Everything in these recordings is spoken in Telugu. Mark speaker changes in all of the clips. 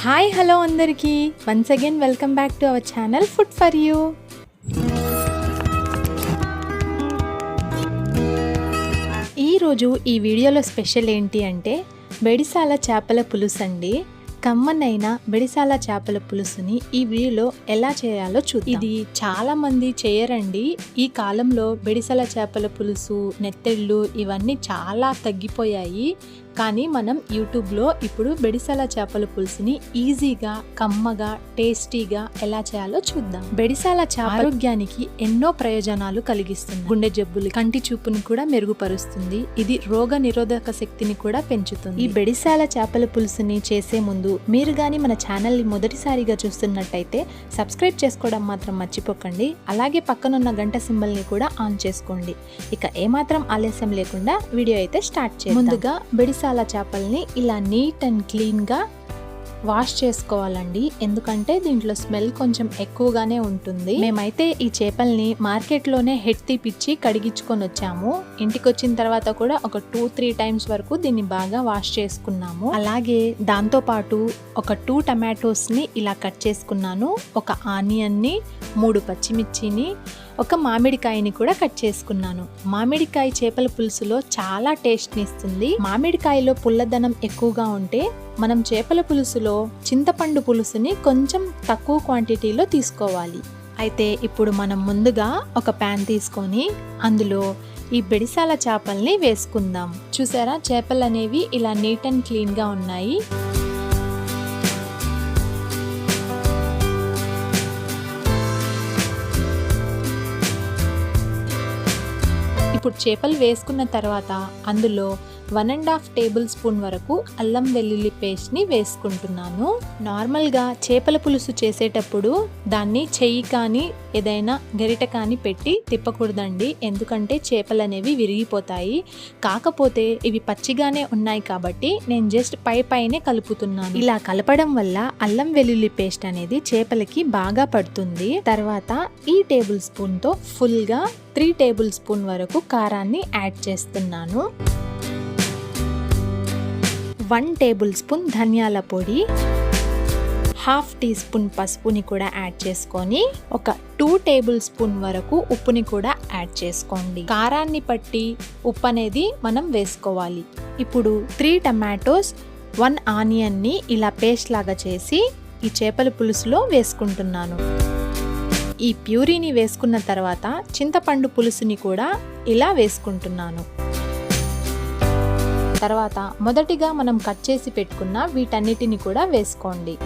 Speaker 1: హాయ్ హలో అందరికీ. Once again welcome back to our channel food for you ఈరోజు ఈ వీడియోలో స్పెషల్ ఏంటి అంటే బెడిసాల చేపల పులుసు అండి. కమ్మనైన బెడిసాల చేపల పులుసుని ఈ వీడియోలో ఎలా చేయాలో చూద్దాం. ఇది చాలా మంది చేయరండి. ఈ కాలంలో బెడిసాల చేపల పులుసు నెత్తెళ్ళు ఇవన్నీ చాలా తగ్గిపోయాయి. కానీ మనం యూట్యూబ్లో ఇప్పుడు బెడిసల చేపల పులుసుని ఈజీగా కమ్మగా టేస్టీగా ఎలా చేయాలో చూద్దాం. బెడిసాల చేప ఆరోగ్యానికి ఎన్నో ప్రయోజనాలు కలిగిస్తుంది. గుండె జబ్బులు కంటి చూపును కూడా మెరుగుపరుస్తుంది. ఇది రోగ నిరోధక శక్తిని కూడా పెంచుతుంది. ఈ బెడిసాల చేపల పులుసుని చేసే ముందు మీరు గాని మన ఛానల్ని మొదటిసారిగా చూస్తున్నట్టయితే సబ్స్క్రైబ్ చేసుకోవడం మాత్రం మర్చిపోకండి. అలాగే పక్కనున్న గంట సింబల్ని కూడా ఆన్ చేసుకోండి. ఇక ఏమాత్రం ఆలస్యం లేకుండా వీడియో అయితే స్టార్ట్ చేయండి ముందుగా మసాలా చేపల్ని ఇలా నీట్ అండ్ క్లీన్గా వాష్ చేసుకోవాలండి. ఎందుకంటే దీంట్లో స్మెల్ కొంచెం ఎక్కువగానే ఉంటుంది. మేమైతే ఈ చేపల్ని మార్కెట్లోనే హెడ్ తీపిచ్చి కడిగించుకొని వచ్చాము. ఇంటికి వచ్చిన తర్వాత కూడా ఒక టూ త్రీ టైమ్స్ వరకు దీన్ని బాగా వాష్ చేసుకున్నాము. అలాగే దాంతో పాటు ఒక టూ టమాటోస్ని ఇలా కట్ చేసుకున్నాను. ఒక ఆనియన్ని మూడు పచ్చిమిర్చిని ఒక మామిడికాయని కూడా కట్ చేసుకున్నాను. మామిడికాయ చేపల పులుసులో చాలా టేస్ట్ని ఇస్తుంది. మామిడికాయలో పుల్లదనం ఎక్కువగా ఉంటే మనం చేపల పులుసులో చింతపండు పులుసుని కొంచెం తక్కువ క్వాంటిటీలో తీసుకోవాలి. అయితే ఇప్పుడు మనం ముందుగా ఒక ప్యాన్ తీసుకొని అందులో ఈ బెడిసాల చేపల్ని వేసుకుందాం. చూసారా? చేపలు అనేవి ఇలా నీట్ అండ్ క్లీన్గా ఉన్నాయి. ఇప్పుడు చేపలు వేసుకున్న తర్వాత అందులో one and half table spoon వరకు అల్లం వెల్లుల్లి పేస్ట్ని వేసుకుంటున్నాను. నార్మల్గా చేపల పులుసు చేసేటప్పుడు దాన్ని చెయ్యి కానీ ఏదైనా గరిట కానీ పెట్టి తిప్పకూడదండి. ఎందుకంటే చేపలు అనేవి విరిగిపోతాయి. కాకపోతే ఇవి పచ్చిగానే ఉన్నాయి కాబట్టి నేను జస్ట్ పై పైనే కలుపుతున్నాను. ఇలా కలపడం వల్ల అల్లం వెల్లుల్లి పేస్ట్ అనేది చేపలకి బాగా పడుతుంది. తర్వాత ఈ టేబుల్ స్పూన్తో ఫుల్గా త్రీ టేబుల్ స్పూన్ వరకు కారాన్ని యాడ్ చేస్తున్నాను. వన్ టేబుల్ స్పూన్ ధనియాల పొడి. హాఫ్ టీ స్పూన్ పసుపుని కూడా యాడ్ చేసుకొని ఒక టూ టేబుల్ స్పూన్ వరకు ఉప్పుని కూడా యాడ్ చేసుకోండి. కారాన్ని పట్టి ఉప్పు అనేది మనం వేసుకోవాలి. ఇప్పుడు త్రీ టమాటోస్ వన్ ఆనియన్ని ఇలా పేస్ట్ లాగా చేసి ఈ చేపల పులుసులో వేసుకుంటున్నాను. ఈ ప్యూరీని వేసుకున్న తర్వాత చింతపండు పులుసుని కూడా ఇలా వేసుకుంటున్నాను. తర్వాత మొదటిగా మనం కట్ చేసి పెట్టుకున్న వీటన్నిటిని కూడా వేసుకోండి.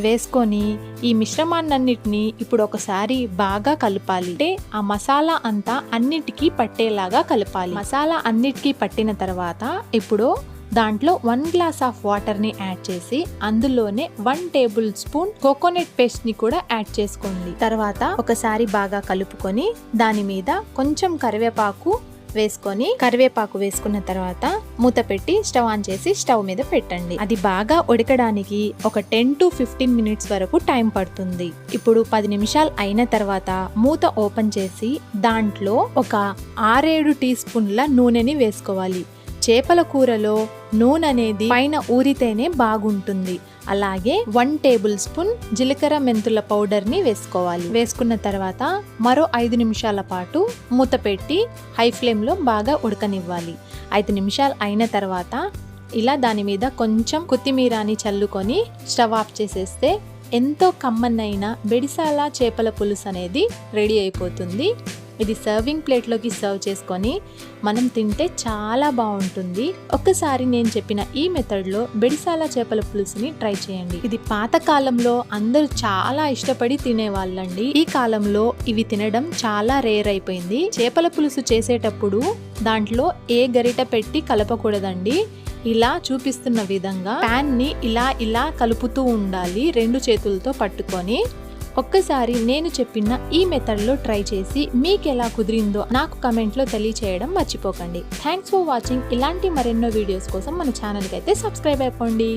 Speaker 1: వేసుకొని ఈ మిశ్రమాన్నన్నిటిని ఇప్పుడు ఒకసారి బాగా కలపాలి. అంటే ఆ మసాలా అంతా అన్నిటికీ పట్టేలాగా కలపాలి. మసాలా అన్నిటికీ పట్టిన తర్వాత ఇప్పుడు దాంట్లో వన్ గ్లాస్ ఆఫ్ వాటర్ని యాడ్ చేసి అందులోనే వన్ టేబుల్ స్పూన్ కోకోనట్ పేస్ట్ని కూడా యాడ్ చేసుకోండి. తర్వాత ఒకసారి బాగా కలుపుకొని దాని మీద కొంచెం కరివేపాకు వేసుకొని కరివేపాకు వేసుకున్న తర్వాత మూత పెట్టి స్టవ్ ఆన్ చేసి స్టవ్ మీద పెట్టండి. అది బాగా ఉడకడానికి ఒక టెన్ టు ఫిఫ్టీన్ మినిట్స్ వరకు టైం పడుతుంది. ఇప్పుడు పది నిమిషాలు అయిన తర్వాత మూత ఓపెన్ చేసి దాంట్లో ఒక ఆరేడు టీ స్పూన్ల నూనెని వేసుకోవాలి. చేపల కూరలో నూనె అనేది పైన ఊరితేనే బాగుంటుంది. అలాగే వన్ టేబుల్ స్పూన్ జీలకర్ర మెంతుల పౌడర్ని వేసుకోవాలి. వేసుకున్న తర్వాత మరో ఐదు నిమిషాల పాటు మూత పెట్టి హై ఫ్లేమ్లో బాగా ఉడకనివ్వాలి. ఐదు నిమిషాలు అయిన తర్వాత ఇలా దాని మీద కొంచెం కొత్తిమీరని చల్లుకొని స్టవ్ ఆఫ్ చేసేస్తే ఎంతో కమ్మన్నైన బెడిసాల చేపల పులుసు అనేది రెడీ అయిపోతుంది. ఇది సర్వింగ్ ప్లేట్లోకి సర్వ్ చేసుకొని మనం తింటే చాలా బాగుంటుంది. ఒక్కసారి నేను చెప్పిన ఈ మెథడ్లో బెడిసాల చేపల పులుసుని ట్రై చేయండి. ఇది పాత కాలంలో అందరూ చాలా ఇష్టపడి తినేవాళ్ళండి. ఈ కాలంలో ఇవి తినడం చాలా రేర్ అయిపోయింది. చేపల పులుసు చేసేటప్పుడు దాంట్లో ఏ గరిట పెట్టి కలపకూడదండి. ఇలా చూపిస్తున్న విధంగా ప్యాన్ని ఇలా ఇలా కలుపుతూ ఉండాలి రెండు చేతులతో పట్టుకొని. ఒక్కసారి నేను చెప్పిన ఈ మెథడ్లో ట్రై చేసి మీకు ఎలా కుదిరిందో నాకు కమెంట్లో తెలియచేయడం మర్చిపోకండి. థ్యాంక్స్ ఫర్ వాచింగ్ ఇలాంటి మరెన్నో వీడియోస్ కోసం మన ఛానల్కి అయితే సబ్స్క్రైబ్ అయిపోండి.